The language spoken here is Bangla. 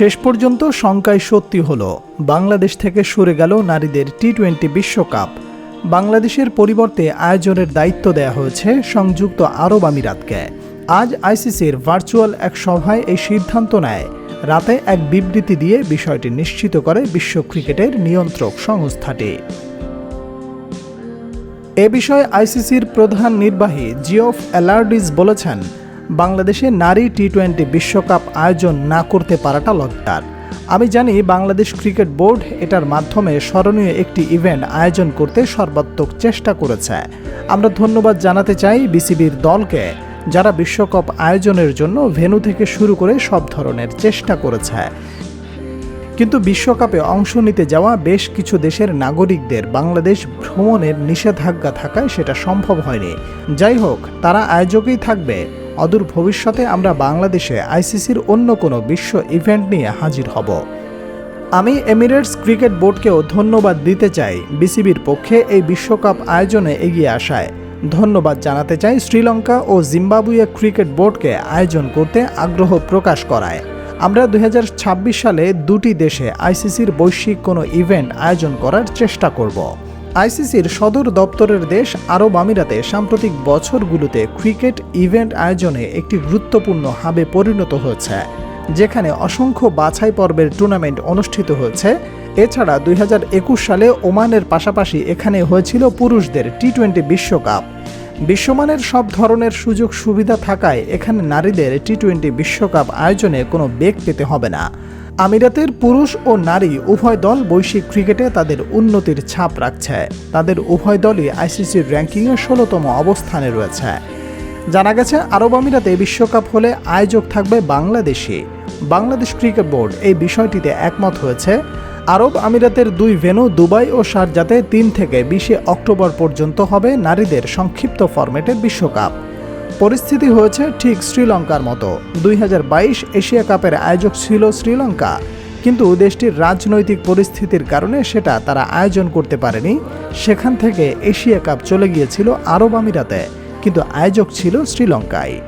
শেষ পর্যন্ত শঙ্কায় সত্যি হলো। বাংলাদেশ থেকে সরে গেল নারীদের টি টোয়েন্টি বিশ্বকাপ। বাংলাদেশের পরিবর্তে আয়োজনের দায়িত্ব দেওয়া হয়েছে সংযুক্ত আরব আমিরাতকে। আজ আইসিসির ভার্চুয়াল এক সভায় এই সিদ্ধান্ত নেয়। রাতে এক বিবৃতি দিয়ে বিষয়টি নিশ্চিত করে বিশ্ব ক্রিকেটের নিয়ন্ত্রক সংস্থাটি। এ বিষয়ে আইসিসির প্রধান নির্বাহী জিওফ অ্যালার্ডিস বলেছেন বাংলাদেশে নারী টি টোয়েন্টি বিশ্বকাপ আয়োজন না করতে পারাটা লজ্জার। আমি জানি বাংলাদেশ ক্রিকেট বোর্ড এটার মাধ্যমে স্মরণীয় একটি ইভেন্ট আয়োজন করতে সর্বাত্মক চেষ্টা করেছে। আমরা ধন্যবাদ জানাতে চাই বিসিবির দলকে, যারা বিশ্বকাপ আয়োজনের জন্য ভেন্যু থেকে শুরু করে সব ধরনের চেষ্টা করেছে। কিন্তু বিশ্বকাপে অংশ নিতে যাওয়া বেশ কিছু দেশের নাগরিকদের বাংলাদেশ ভ্রমণের নিষেধাজ্ঞা থাকায় সেটা সম্ভব হয়নি। যাই হোক, তারা আয়োজকেই থাকবে। অদূর ভবিষ্যতে আমরা বাংলাদেশে আইসিসির অন্য কোনো বিশ্ব ইভেন্ট নিয়ে হাজির হব। আমি এমিরেটস ক্রিকেট বোর্ডকেও ধন্যবাদ দিতে চাই বিসিবির পক্ষে এই বিশ্বকাপ আয়োজনে এগিয়ে আসায়। ধন্যবাদ জানাতে চাই শ্রীলঙ্কা ও জিম্বাবুয়ে ক্রিকেট বোর্ডকে আয়োজন করতে আগ্রহ প্রকাশ করায়। আমরা দু হাজার ছাব্বিশ সালে দুটি দেশে আইসিসির বৈশ্বিক কোনো ইভেন্ট আয়োজন করার চেষ্টা করব। আইসিসির সদর দপ্তরের দেশ আরব আমিরাতে সাম্প্রতিক বছরগুলোতে ক্রিকেট ইভেন্ট আয়োজনে একটি গুরুত্বপূর্ণ হাবে পরিণত হয়েছে, যেখানে অসংখ্য বাছাই পর্বের টুর্নামেন্ট অনুষ্ঠিত হয়েছে। এছাড়া দুই হাজার একুশ সালে ওমানের পাশাপাশি এখানে হয়েছিল পুরুষদের টি টোয়েন্টি বিশ্বকাপ। বিশ্বমানের সব ধরনের সুযোগ সুবিধা থাকায় এখানে নারীদের টি টোয়েন্টি বিশ্বকাপ আয়োজনে কোনো বেগ পেতে হবে না। আমিরাতের পুরুষ ও নারী উভয় দল বৈশ্বিক ক্রিকেটে তাদের উন্নতির ছাপ রাখছে। তাদের উভয় দলই আইসিসির র্যাঙ্কিংয়ে ষোলোতম অবস্থানে রয়েছে। জানা গেছে, আরব আমিরাতে বিশ্বকাপ হলে আয়োজক থাকবে বাংলাদেশি বাংলাদেশ ক্রিকেট বোর্ড এই বিষয়টিতে একমত হয়েছে। আরব আমিরাতের দুই ভেনু দুবাই ও শারজাতে তিন থেকে বিশে অক্টোবর পর্যন্ত হবে নারীদের সংক্ষিপ্ত ফরম্যাটের বিশ্বকাপ। পরিস্থিতি হয়েছে ঠিক শ্রীলঙ্কার মতো। দুই হাজার বাইশ এশিয়া কাপের আয়োজক ছিল শ্রীলঙ্কা। কিন্তু দেশটির রাজনৈতিক পরিস্থিতির কারণে সেটা তারা আয়োজন করতে পারেনি। সেখান থেকে এশিয়া কাপ চলে গিয়েছিল আরব আমিরাতে। কিন্তু আয়োজক ছিল শ্রীলঙ্কায়।